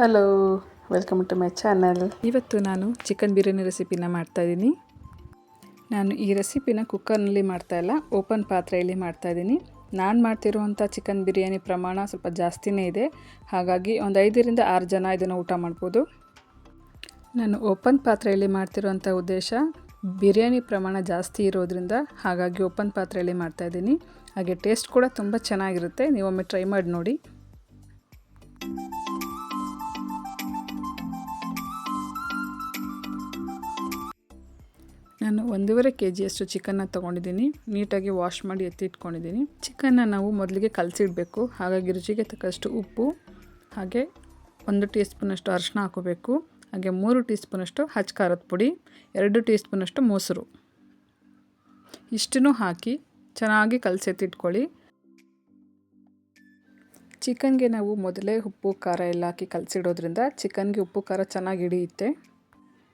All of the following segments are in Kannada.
Hello welcome to my channel ಇವತ್ತು ನಾನು ಚಿಕನ್ ಬಿರಿಯಾನಿ ರೆಸಿಪಿನ ಮಾಡ್ತಾಯಿದ್ದೀನಿ ನಾನು ಈ ರೆಸಿಪಿನ ಕುಕ್ಕರ್ನಲ್ಲಿ ಮಾಡ್ತಾಯಿಲ್ಲ ಓಪನ್ ಪಾತ್ರೆಯಲ್ಲಿ ಮಾಡ್ತಾಯಿದ್ದೀನಿ ನಾನು ಮಾಡ್ತಿರುವಂಥ ಚಿಕನ್ ಬಿರಿಯಾನಿ ಪ್ರಮಾಣ ಸ್ವಲ್ಪ ಜಾಸ್ತಿನೇ ಇದೆ. ಹಾಗಾಗಿ ಒಂದು ಐದರಿಂದ ಆರು ಜನ ಇದನ್ನು ಊಟ ಮಾಡ್ಬೋದು. ನಾನು ಓಪನ್ ಪಾತ್ರೆಯಲ್ಲಿ ಮಾಡ್ತಿರುವಂಥ ಉದ್ದೇಶ, ಬಿರಿಯಾನಿ ಪ್ರಮಾಣ ಜಾಸ್ತಿ ಇರೋದ್ರಿಂದ ಹಾಗಾಗಿ ಓಪನ್ ಪಾತ್ರೆಯಲ್ಲಿ ಮಾಡ್ತಾಯಿದ್ದೀನಿ ಹಾಗೆ ಟೇಸ್ಟ್ ಕೂಡ ತುಂಬ ಚೆನ್ನಾಗಿರುತ್ತೆ, ನೀವೊಮ್ಮೆ ಟ್ರೈ ಮಾಡಿ ನೋಡಿ. ನಾನು ಒಂದೂವರೆ ಕೆ ಜಿಯಷ್ಟು ಚಿಕನ್ನ ತೊಗೊಂಡಿದ್ದೀನಿ. ನೀಟಾಗಿ ವಾಶ್ ಮಾಡಿ ಎತ್ತಿಟ್ಕೊಂಡಿದ್ದೀನಿ ಚಿಕನ್ನ ನಾವು ಮೊದಲಿಗೆ ಕಲಸಿಡಬೇಕು. ಹಾಗಾಗಿ ರುಚಿಗೆ ತಕ್ಕಷ್ಟು ಉಪ್ಪು, ಹಾಗೆ ಒಂದು ಟೀ ಸ್ಪೂನಷ್ಟು ಅರಶಿನ ಹಾಕೋಬೇಕು ಹಾಗೆ ಮೂರು ಟೀ ಸ್ಪೂನಷ್ಟು ಹಚ್ಚ ಖಾರದ ಪುಡಿ, ಎರಡು ಟೀ ಸ್ಪೂನಷ್ಟು ಮೊಸರು. ಇಷ್ಟನ್ನು ಹಾಕಿ ಚೆನ್ನಾಗಿ ಕಲಸೆತ್ತಿಟ್ಕೊಳ್ಳಿ ಚಿಕನ್ಗೆ ನಾವು ಮೊದಲೇ ಉಪ್ಪು ಖಾರ ಎಲ್ಲ ಹಾಕಿ ಕಲಸಿಡೋದ್ರಿಂದ ಚಿಕನ್ಗೆ ಉಪ್ಪು ಖಾರ ಚೆನ್ನಾಗಿ ಹಿಡಿಯುತ್ತೆ.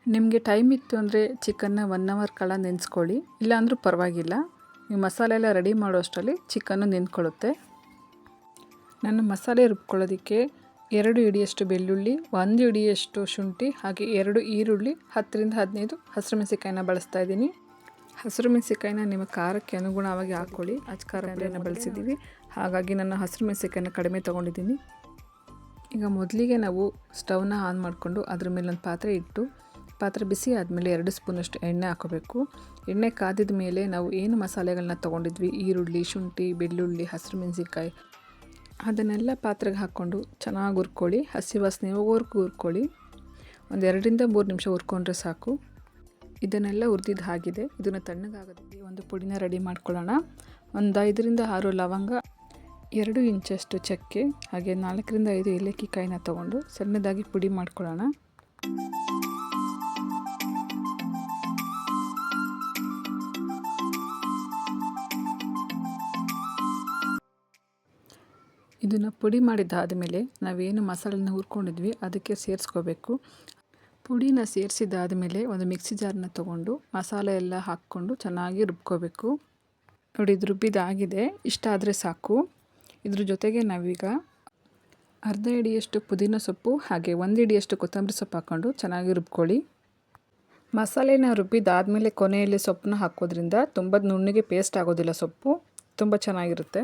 ನಿಮಗೆ ಟೈಮ್ ಇತ್ತು ಅಂದರೆ ಚಿಕನ್ನ ಒನ್ ಅವರ್ ಕಾಲ ನೆನೆಸ್ಕೊಳ್ಳಿ. ಇಲ್ಲಾಂದರೂ ಪರವಾಗಿಲ್ಲ. ನೀವು ಮಸಾಲೆ ಎಲ್ಲ ರೆಡಿ ಮಾಡೋ ಅಷ್ಟರಲ್ಲಿ ಚಿಕನ್ನು ನೆನ್ಕೊಳ್ಳುತ್ತೆ. ನಾನು ಮಸಾಲೆ ರುಬ್ಕೊಳ್ಳೋದಕ್ಕೆ ಎರಡು ಇಡಿಯಷ್ಟು ಬೆಳ್ಳುಳ್ಳಿ, ಒಂದು ಇಡಿಯಷ್ಟು ಶುಂಠಿ, ಹಾಗೆ ಎರಡು ಈರುಳ್ಳಿ, ಹತ್ತರಿಂದ ಹದಿನೈದು ಹಸಿರು ಮೆಣಸಿಕಾಯಿನ ಬಳಸ್ತಾ ಇದ್ದೀನಿ. ಹಸಿರು ಮೆಣಸಿಕಾಯಿನ ನಿಮ್ಮ ಖಾರಕ್ಕೆ ಅನುಗುಣವಾಗಿ ಹಾಕ್ಕೊಳ್ಳಿ. ಅಚ್ಚ ಖಾರನ ಬಳಸಿದ್ದೀವಿ. ಹಾಗಾಗಿ ನಾನು ಹಸಿರು ಮೆಣಸಿಕಾಯಿನ ಕಡಿಮೆ ತೊಗೊಂಡಿದ್ದೀನಿ. ಈಗ ಮೊದಲಿಗೆ ನಾವು ಸ್ಟವ್ನ ಆನ್ ಮಾಡಿಕೊಂಡು ಅದ್ರ ಮೇಲೆ ಒಂದು ಪಾತ್ರೆ ಇಟ್ಟು ಪಾತ್ರೆ ಬಿಸಿ ಆದಮೇಲೆ ಎರಡು ಸ್ಪೂನಷ್ಟು ಎಣ್ಣೆ ಹಾಕೋಬೇಕು. ಎಣ್ಣೆ ಕಾದಿದ ಮೇಲೆ ನಾವು ಏನು ಮಸಾಲೆಗಳನ್ನ ತೊಗೊಂಡಿದ್ವಿ, ಈರುಳ್ಳಿ, ಶುಂಠಿ, ಬೆಳ್ಳುಳ್ಳಿ, ಹಸಿರು ಮೆಣಸಿನ್ಕಾಯಿ. ಅದನ್ನೆಲ್ಲ ಪಾತ್ರೆಗೆ ಹಾಕ್ಕೊಂಡು ಚೆನ್ನಾಗಿ ಹುರ್ಕೊಳ್ಳಿ, ಹಸಿ ವಾಸನೆ ಹುರ್ಕೊಳ್ಳಿ. ಒಂದು ಎರಡರಿಂದ ಮೂರು ನಿಮಿಷ ಹುರ್ಕೊಂಡ್ರೆ ಸಾಕು. ಇದನ್ನೆಲ್ಲ ಹುರಿದಿದ್ದು ಆಗಿದೆ ಇದನ್ನು ತಣ್ಣಗಾಗೋದಕ್ಕೆ ಒಂದು ಪುಡಿನ ರೆಡಿ ಮಾಡ್ಕೊಳ್ಳೋಣ. ಒಂದು ಐದರಿಂದ ಆರು ಲವಂಗ, ಎರಡು ಇಂಚಷ್ಟು ಚಕ್ಕೆ, ಹಾಗೆ ನಾಲ್ಕರಿಂದ ಐದು ಏಲಕ್ಕಿ ಕಾಯಿನ ತೊಗೊಂಡು ಸಣ್ಣದಾಗಿ ಪುಡಿ ಮಾಡ್ಕೊಳ್ಳೋಣ. ಇದನ್ನು ಪುಡಿ ಮಾಡಿದ್ದಾದ ಮೇಲೆ ನಾವೇನು ಮಸಾಲೆನ ಹುರ್ಕೊಂಡಿದ್ವಿ, ಅದಕ್ಕೆ ಸೇರಿಸ್ಕೋಬೇಕು. ಪುಡಿನ ಸೇರಿಸಿದ್ದಾದ ಮೇಲೆ ಒಂದು ಮಿಕ್ಸಿ ಜಾರನ್ನ ತೊಗೊಂಡು ಮಸಾಲೆ ಎಲ್ಲ ಹಾಕ್ಕೊಂಡು ಚೆನ್ನಾಗಿ ರುಬ್ಕೋಬೇಕು. ನೋಡಿ, ಇದು ರುಬ್ಬಿದಾಗಿದೆ. ಇಷ್ಟ ಆದರೆ ಸಾಕು. ಇದ್ರ ಜೊತೆಗೆ ನಾವೀಗ ಅರ್ಧ ಇಡಿಯಷ್ಟು ಪುದೀನ ಸೊಪ್ಪು ಹಾಗೆ ಒಂದು ಇಡಿಯಷ್ಟು ಕೊತ್ತಂಬರಿ ಸೊಪ್ಪು ಹಾಕ್ಕೊಂಡು ಚೆನ್ನಾಗಿ ರುಬ್ಕೊಳ್ಳಿ. ಮಸಾಲೆನ ರುಬ್ಬಿದಾದಮೇಲೆ ಕೊನೆಯಲ್ಲಿ ಸೊಪ್ಪನ್ನ ಹಾಕೋದ್ರಿಂದ ತುಂಬ ನುಣ್ಣಿಗೆ ಪೇಸ್ಟ್ ಆಗೋದಿಲ್ಲ ಸೊಪ್ಪು. ತುಂಬ ಚೆನ್ನಾಗಿರುತ್ತೆ.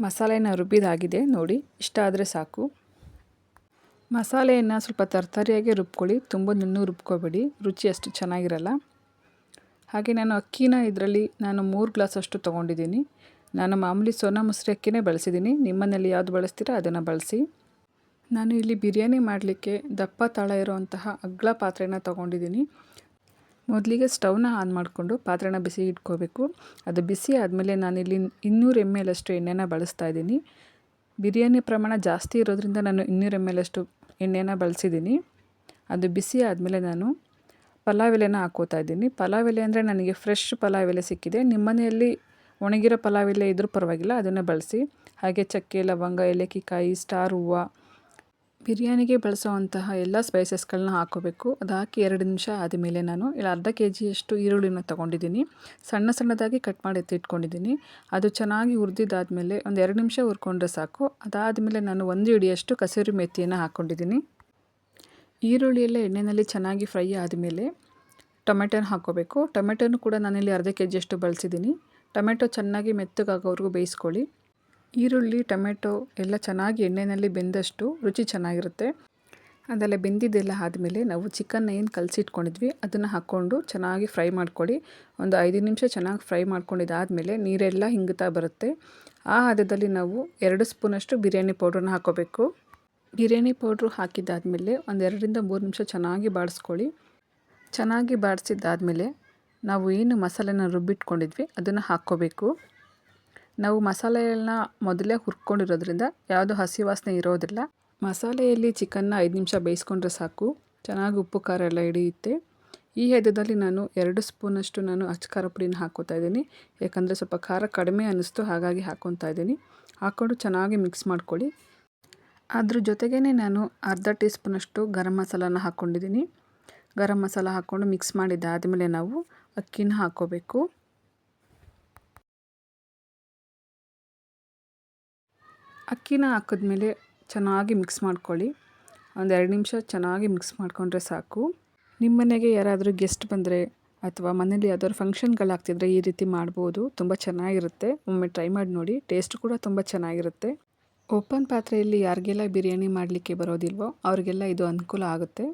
ಮಸಾಲೆನ ರುಬ್ಬಿದಾಗಿದೆ, ನೋಡಿ. ಇಷ್ಟ ಆದರೆ ಸಾಕು. ಮಸಾಲೆಯನ್ನು ಸ್ವಲ್ಪ ತರ್ತರಿಯಾಗಿ ರುಬ್ಕೊಳ್ಳಿ. ತುಂಬ ನುಣ್ಣು ರುಬ್ಕೋಬೇಡಿ. ರುಚಿ ಅಷ್ಟು ಚೆನ್ನಾಗಿರಲ್ಲ. ಹಾಗೆ ನಾನು ಅಕ್ಕಿನ ಇದರಲ್ಲಿ ನಾನು ಮೂರು ಗ್ಲಾಸಷ್ಟು ತೊಗೊಂಡಿದ್ದೀನಿ. ನಾನು ಮಾಮೂಲಿ ಸೋನಾ ಮೊಸರು ಅಕ್ಕಿನೇ ಬಳಸಿದ್ದೀನಿ. ನಿಮ್ಮನೇಲಿ ಯಾವುದು ಬಳಸ್ತೀರಾ ಅದನ್ನು ಬಳಸಿ. ನಾನು ಇಲ್ಲಿ ಬಿರಿಯಾನಿ ಮಾಡಲಿಕ್ಕೆ ದಪ್ಪ ತಳ ಇರುವಂತಹ ಅಗ್ಲ ಪಾತ್ರೆನ ತೊಗೊಂಡಿದ್ದೀನಿ. ಮೊದಲಿಗೆ ಸ್ಟವ್ನ ಆನ್ ಮಾಡಿಕೊಂಡು ಪಾತ್ರೆನ ಬಿಸಿ ಇಟ್ಕೋಬೇಕು. ಅದು ಬಿಸಿ ಆದಮೇಲೆ ನಾನಿಲ್ಲಿ ಇನ್ನೂರು ಎಂ ಎಲ್ ಅಷ್ಟು ಎಣ್ಣೆನ ಬಳಸ್ತಾ ಇದ್ದೀನಿ. ಬಿರಿಯಾನಿ ಪ್ರಮಾಣ ಜಾಸ್ತಿ ಇರೋದ್ರಿಂದ ನಾನು ಇನ್ನೂರು ಎಂ ಎಲ್ ಅಷ್ಟು ಎಣ್ಣೆನ ಬಳಸಿದ್ದೀನಿ. ಅದು ಬಿಸಿ ಆದಮೇಲೆ ನಾನು ಪಲಾವ್ ಎಲೆನ ಹಾಕೋತಾ ಇದ್ದೀನಿ. ಪಲಾವ್ ಎಲೆ ಅಂದರೆ ನನಗೆ ಫ್ರೆಶ್ ಪಲಾವ್ ಎಲೆ ಸಿಕ್ಕಿದೆ. ನಿಮ್ಮ ಮನೆಯಲ್ಲಿ ಒಣಗಿರೋ ಪಲಾವ್ ಎಲೆ ಇದ್ರೂ ಪರವಾಗಿಲ್ಲ, ಅದನ್ನು ಬಳಸಿ. ಹಾಗೆ ಚಕ್ಕೆ, ಲವಂಗ, ಏಲಕ್ಕಿ, ಕಾಯಿ, ಸ್ಟಾರ್, ಹೂವು ಬಿರಿಯಾನಿಗೆ ಬಳಸುವಂತಹ ಎಲ್ಲ ಸ್ಪೈಸಸ್ಗಳನ್ನ ಹಾಕೋಬೇಕು. ಅದು ಹಾಕಿ ಎರಡು ನಿಮಿಷ ಆದಮೇಲೆ ನಾನು ಇಲ್ಲಿ ಅರ್ಧ ಕೆ ಜಿಯಷ್ಟು ಈರುಳ್ಳಿನ ತೊಗೊಂಡಿದ್ದೀನಿ. ಸಣ್ಣ ಸಣ್ಣದಾಗಿ ಕಟ್ ಮಾಡಿ ಎತ್ತಿಟ್ಕೊಂಡಿದ್ದೀನಿ. ಅದು ಚೆನ್ನಾಗಿ ಹುರಿದಿದ್ದಾದಮೇಲೆ ಒಂದು ಎರಡು ನಿಮಿಷ ಹುರ್ಕೊಂಡ್ರೆ ಸಾಕು. ಅದಾದಮೇಲೆ ನಾನು ಒಂದು ಇಡಿಯಷ್ಟು ಕಸೂರಿ ಮೆಥಿಯನ್ನು ಹಾಕ್ಕೊಂಡಿದ್ದೀನಿ ಈರುಳ್ಳಿ ಎಲ್ಲ ಎಣ್ಣೆಯಲ್ಲಿ ಚೆನ್ನಾಗಿ ಫ್ರೈ ಆದಮೇಲೆ ಟೊಮೆಟೊನ ಹಾಕ್ಕೋಬೇಕು ಟೊಮೆಟೊನು ಕೂಡ ನಾನಿಲ್ಲಿ ಅರ್ಧ ಕೆ ಜಿಯಷ್ಟು ಬಳಸಿದ್ದೀನಿ. ಟೊಮೆಟೊ ಚೆನ್ನಾಗಿ ಮೆತ್ತಗಾಗೋವರೆಗೂ ಬೇಯಿಸ್ಕೊಳ್ಳಿ. ಈರುಳ್ಳಿ, ಟೊಮೆಟೊ ಎಲ್ಲ ಚೆನ್ನಾಗಿ ಎಣ್ಣೆಯಲ್ಲಿ ಬೆಂದಷ್ಟು ರುಚಿ ಚೆನ್ನಾಗಿರುತ್ತೆ. ಅದೆಲ್ಲ ಬೆಂದಿದ್ದೆಲ್ಲ ಆದಮೇಲೆ ನಾವು ಚಿಕನ್ನ ಏನು ಕಲಸಿಟ್ಕೊಂಡಿದ್ವಿ, ಅದನ್ನು ಹಾಕ್ಕೊಂಡು ಚೆನ್ನಾಗಿ ಫ್ರೈ ಮಾಡ್ಕೊಳ್ಳಿ. ಒಂದು ಐದು ನಿಮಿಷ ಚೆನ್ನಾಗಿ ಫ್ರೈ ಮಾಡ್ಕೊಂಡಿದ್ದಾದಮೇಲೆ ನೀರೆಲ್ಲ ಹಿಂಗುತ್ತಾ ಬರುತ್ತೆ. ಆ ಹದದಲ್ಲಿ ನಾವು ಎರಡು ಸ್ಪೂನಷ್ಟು ಬಿರಿಯಾನಿ ಪೌಡ್ರನ್ನ ಹಾಕೋಬೇಕು ಬಿರಿಯಾನಿ ಪೌಡ್ರು ಹಾಕಿದ್ದಾದಮೇಲೆ ಒಂದು ಎರಡರಿಂದ ಮೂರು ನಿಮಿಷ ಚೆನ್ನಾಗಿ ಬಾಡಿಸ್ಕೊಳ್ಳಿ. ಚೆನ್ನಾಗಿ ಬಾಡಿಸಿದ್ದಾದಮೇಲೆ ನಾವು ಏನು ಮಸಾಲೆನ ರುಬ್ಬಿಟ್ಕೊಂಡಿದ್ವಿ, ಅದನ್ನು ಹಾಕ್ಕೋಬೇಕು. ನಾವು ಮಸಾಲೆಗಳನ್ನ ಮೊದಲೇ ಹುರ್ಕೊಂಡಿರೋದ್ರಿಂದ ಯಾವುದು ಹಸಿ ವಾಸನೆ ಇರೋದಿಲ್ಲ. ಮಸಾಲೆಯಲ್ಲಿ ಚಿಕನ್ನ ಐದು ನಿಮಿಷ ಬೇಯಿಸ್ಕೊಂಡ್ರೆ ಸಾಕು. ಚೆನ್ನಾಗಿ ಉಪ್ಪು, ಖಾರ ಎಲ್ಲ ಹಿಡಿಯುತ್ತೆ. ಈ ಹದದಲ್ಲಿ ನಾನು ಎರಡು ಸ್ಪೂನಷ್ಟು ನಾನು ಅಚ್ಚ ಖಾರ ಪುಡಿನ ಹಾಕೋತಾ ಇದ್ದೀನಿ. ಯಾಕಂದರೆ ಸ್ವಲ್ಪ ಖಾರ ಕಡಿಮೆ ಅನ್ನಿಸ್ತು, ಹಾಗಾಗಿ ಹಾಕ್ಕೊತಾ ಇದ್ದೀನಿ. ಹಾಕ್ಕೊಂಡು ಚೆನ್ನಾಗಿ ಮಿಕ್ಸ್ ಮಾಡ್ಕೊಳ್ಳಿ. ಅದ್ರ ಜೊತೆಗೇ ನಾನು ಅರ್ಧ ಟೀ ಸ್ಪೂನಷ್ಟು ಗರಂ ಮಸಾಲಾನ ಹಾಕ್ಕೊಂಡಿದ್ದೀನಿ ಗರಂ ಮಸಾಲ ಹಾಕ್ಕೊಂಡು ಮಿಕ್ಸ್ ಮಾಡಿದ್ದಾದಮೇಲೆ ನಾವು ಅಕ್ಕಿನ ಹಾಕ್ಕೋಬೇಕು ಅಕ್ಕಿನ ಹಾಕಿದ್ಮೇಲೆ ಚೆನ್ನಾಗಿ ಮಿಕ್ಸ್ ಮಾಡ್ಕೊಳ್ಳಿ. ಒಂದು ಎರಡು ನಿಮಿಷ ಚೆನ್ನಾಗಿ ಮಿಕ್ಸ್ ಮಾಡಿಕೊಂಡ್ರೆ ಸಾಕು. ನಿಮ್ಮ ಮನೆಗೆ ಯಾರಾದರೂ ಗೆಸ್ಟ್ ಬಂದರೆ ಅಥವಾ ಮನೇಲಿ ಯಾವ್ದಾದ್ರು ಫಂಕ್ಷನ್ಗಳಾಗ್ತಿದ್ರೆ ಈ ರೀತಿ ಮಾಡ್ಬೋದು. ತುಂಬ ಚೆನ್ನಾಗಿರುತ್ತೆ. ಒಮ್ಮೆ ಟ್ರೈ ಮಾಡಿ ನೋಡಿ. ಟೇಸ್ಟ್ ಕೂಡ ತುಂಬ ಚೆನ್ನಾಗಿರುತ್ತೆ. ಓಪನ್ ಪಾತ್ರೆಯಲ್ಲಿ ಯಾರಿಗೆಲ್ಲ ಬಿರಿಯಾನಿ ಮಾಡಲಿಕ್ಕೆ ಬರೋದಿಲ್ವೋ ಅವರಿಗೆಲ್ಲ ಇದು ಅನುಕೂಲ ಆಗುತ್ತೆ.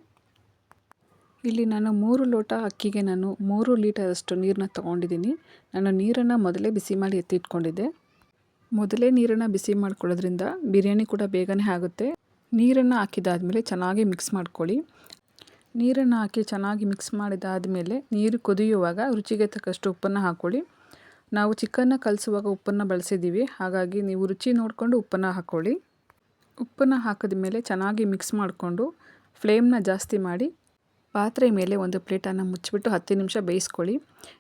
ಇಲ್ಲಿ ನಾನು ಮೂರು ಲೋಟ ಅಕ್ಕಿಗೆ ನಾನು ಮೂರು ಲೀಟರಷ್ಟು ನೀರನ್ನ ತೊಗೊಂಡಿದ್ದೀನಿ. ನಾನು ನೀರನ್ನು ಮೊದಲೇ ಬಿಸಿ ಮಾಡಿ ಎತ್ತಿಟ್ಕೊಂಡಿದ್ದೆ. ಮೊದಲೇ ನೀರನ್ನು ಬಿಸಿ ಮಾಡ್ಕೊಳ್ಳೋದ್ರಿಂದ ಬಿರಿಯಾನಿ ಕೂಡ ಬೇಗನೆ ಆಗುತ್ತೆ. ನೀರನ್ನು ಹಾಕಿದಾದಮೇಲೆ ಚೆನ್ನಾಗಿ ಮಿಕ್ಸ್ ಮಾಡ್ಕೊಳ್ಳಿ. ನೀರನ್ನು ಹಾಕಿ ಚೆನ್ನಾಗಿ ಮಿಕ್ಸ್ ಮಾಡಿದಾದಮೇಲೆ ನೀರು ಕುದಿಯುವಾಗ ರುಚಿಗೆ ತಕ್ಕಷ್ಟು ಉಪ್ಪನ್ನು ಹಾಕ್ಕೊಳ್ಳಿ ನಾವು ಚಿಕನ್ನ ಕಲಿಸುವಾಗ ಉಪ್ಪನ್ನು ಬಳಸಿದ್ದೀವಿ ಹಾಗಾಗಿ ನೀವು ರುಚಿ ನೋಡಿಕೊಂಡು ಉಪ್ಪನ್ನು ಹಾಕ್ಕೊಳ್ಳಿ ಉಪ್ಪನ್ನು ಹಾಕಿದ ಮೇಲೆ ಚೆನ್ನಾಗಿ ಮಿಕ್ಸ್ ಮಾಡಿಕೊಂಡು ಫ್ಲೇಮ್ನ ಜಾಸ್ತಿ ಮಾಡಿ ಪಾತ್ರೆ ಮೇಲೆ ಒಂದು ಪ್ಲೇಟನ್ನು ಮುಚ್ಚಿಬಿಟ್ಟು ಹತ್ತು ನಿಮಿಷ ಬೇಯಿಸ್ಕೊಳ್ಳಿ.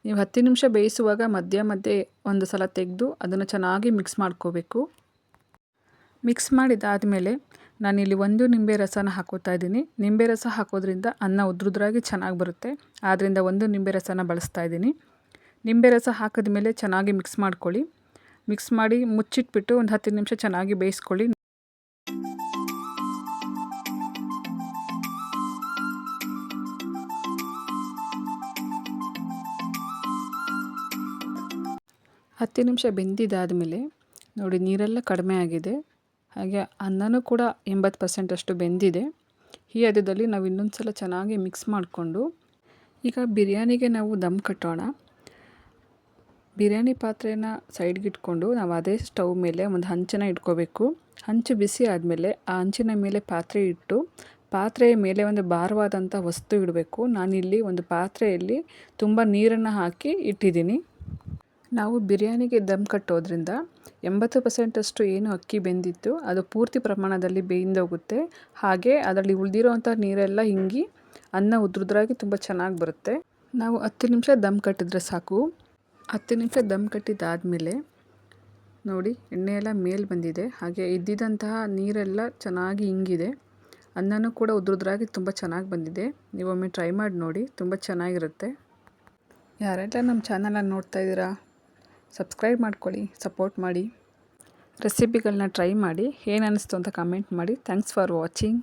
ನೀವು ಹತ್ತು ನಿಮಿಷ ಬೇಯಿಸುವಾಗ ಮಧ್ಯ ಮಧ್ಯೆ ಒಂದು ಸಲ ತೆಗೆದು ಅದನ್ನು ಚೆನ್ನಾಗಿ ಮಿಕ್ಸ್ ಮಾಡ್ಕೋಬೇಕು. ಮಿಕ್ಸ್ ಮಾಡಿದಾದಮೇಲೆ ನಾನಿಲ್ಲಿ ಒಂದು ನಿಂಬೆ ರಸನ ಹಾಕೋತಾ ಇದ್ದೀನಿ. ನಿಂಬೆ ರಸ ಹಾಕೋದ್ರಿಂದ ಅನ್ನ ಉದ್ರುದ್ರಾಗಿ ಚೆನ್ನಾಗಿ ಬರುತ್ತೆ. ಆದ್ದರಿಂದ ಒಂದು ನಿಂಬೆ ರಸನ ಬಳಸ್ತಾ ಇದ್ದೀನಿ. ನಿಂಬೆ ರಸ ಹಾಕಿದ ಮೇಲೆ ಚೆನ್ನಾಗಿ ಮಿಕ್ಸ್ ಮಾಡ್ಕೊಳ್ಳಿ. ಮಿಕ್ಸ್ ಮಾಡಿ ಮುಚ್ಚಿಟ್ಬಿಟ್ಟು ಒಂದು ಹತ್ತು ನಿಮಿಷ ಚೆನ್ನಾಗಿ ಬೇಯಿಸ್ಕೊಳ್ಳಿ. ಹತ್ತು ನಿಮಿಷ ಬೆಂದಿದ್ದಾದಮೇಲೆ ನೋಡಿ ನೀರೆಲ್ಲ ಕಡಿಮೆ ಆಗಿದೆ. ಹಾಗೆ ಅನ್ನನೂ ಕೂಡ ಎಂಬತ್ತು ಪರ್ಸೆಂಟಷ್ಟು ಬೆಂದಿದೆ. ಈ ಹದದಲ್ಲಿ ನಾವು ಇನ್ನೊಂದು ಸಲ ಚೆನ್ನಾಗಿ ಮಿಕ್ಸ್ ಮಾಡಿಕೊಂಡು ಈಗ ಬಿರಿಯಾನಿಗೆ ನಾವು ದಮ್ ಕಟ್ಟೋಣ. ಬಿರಿಯಾನಿ ಪಾತ್ರೆನ ಸೈಡ್ಗಿಟ್ಕೊಂಡು ನಾವು ಅದೇ ಸ್ಟವ್ ಮೇಲೆ ಒಂದು ಹಂಚನ ಇಟ್ಕೋಬೇಕು. ಹಂಚು ಬಿಸಿ ಆದಮೇಲೆ ಆ ಹಂಚಿನ ಮೇಲೆ ಪಾತ್ರೆ ಇಟ್ಟು ಪಾತ್ರೆಯ ಮೇಲೆ ಒಂದು ಭಾರವಾದಂಥ ವಸ್ತು ಇಡಬೇಕು. ನಾನಿಲ್ಲಿ ಒಂದು ಪಾತ್ರೆಯಲ್ಲಿ ತುಂಬ ನೀರನ್ನು ಹಾಕಿ ಇಟ್ಟಿದ್ದೀನಿ. ನಾವು ಬಿರಿಯಾನಿಗೆ ದಮ್ ಕಟ್ಟೋದ್ರಿಂದ ಎಂಬತ್ತು ಪರ್ಸೆಂಟಷ್ಟು ಏನು ಅಕ್ಕಿ ಬೆಂದಿತ್ತು, ಅದು ಪೂರ್ತಿ ಪ್ರಮಾಣದಲ್ಲಿ ಬೇಯಿಂದೋಗುತ್ತೆ ಹಾಗೆ ಅದರಲ್ಲಿ ಉಳಿದಿರೋವಂಥ ನೀರೆಲ್ಲ ಹಿಂಗಿ ಅನ್ನ ಉದ್ರುದ್ರಾಗಿ ತುಂಬ ಚೆನ್ನಾಗಿ ಬರುತ್ತೆ. ನಾವು ಹತ್ತು ನಿಮಿಷ ದಮ್ ಕಟ್ಟಿದ್ರೆ ಸಾಕು. ಹತ್ತು ನಿಮಿಷ ದಮ್ ಕಟ್ಟಿದ್ದಾದಮೇಲೆ ನೋಡಿ ಎಣ್ಣೆ ಎಲ್ಲ ಮೇಲೆ ಬಂದಿದೆ. ಹಾಗೆ ಇದ್ದಿದ್ದಂತಹ ನೀರೆಲ್ಲ ಚೆನ್ನಾಗಿ ಹಿಂಗಿದೆ. ಅನ್ನನೂ ಕೂಡ ಉದ್ರುದ್ರಾಗಿ ತುಂಬ ಚೆನ್ನಾಗಿ ಬಂದಿದೆ. ನೀವೊಮ್ಮೆ ಟ್ರೈ ಮಾಡಿ ನೋಡಿ, ತುಂಬ ಚೆನ್ನಾಗಿರುತ್ತೆ. ಯಾರೆಲ್ಲ ನಮ್ಮ ಚಾನಲನ್ನು ನೋಡ್ತಾ ಇದ್ದೀರಾ? ಸಬ್ಸ್ಕ್ರೈಬ್ ಮಾಡ್ಕೊಳ್ಳಿ, ಸಪೋರ್ಟ್ ಮಾಡಿ. ರೆಸಿಪಿಗಳನ್ನ ಟ್ರೈ ಮಾಡಿ, ಏನು ಅನ್ನಿಸ್ತು ಅಂತ ಕಮೆಂಟ್ ಮಾಡಿ. Thanks for watching.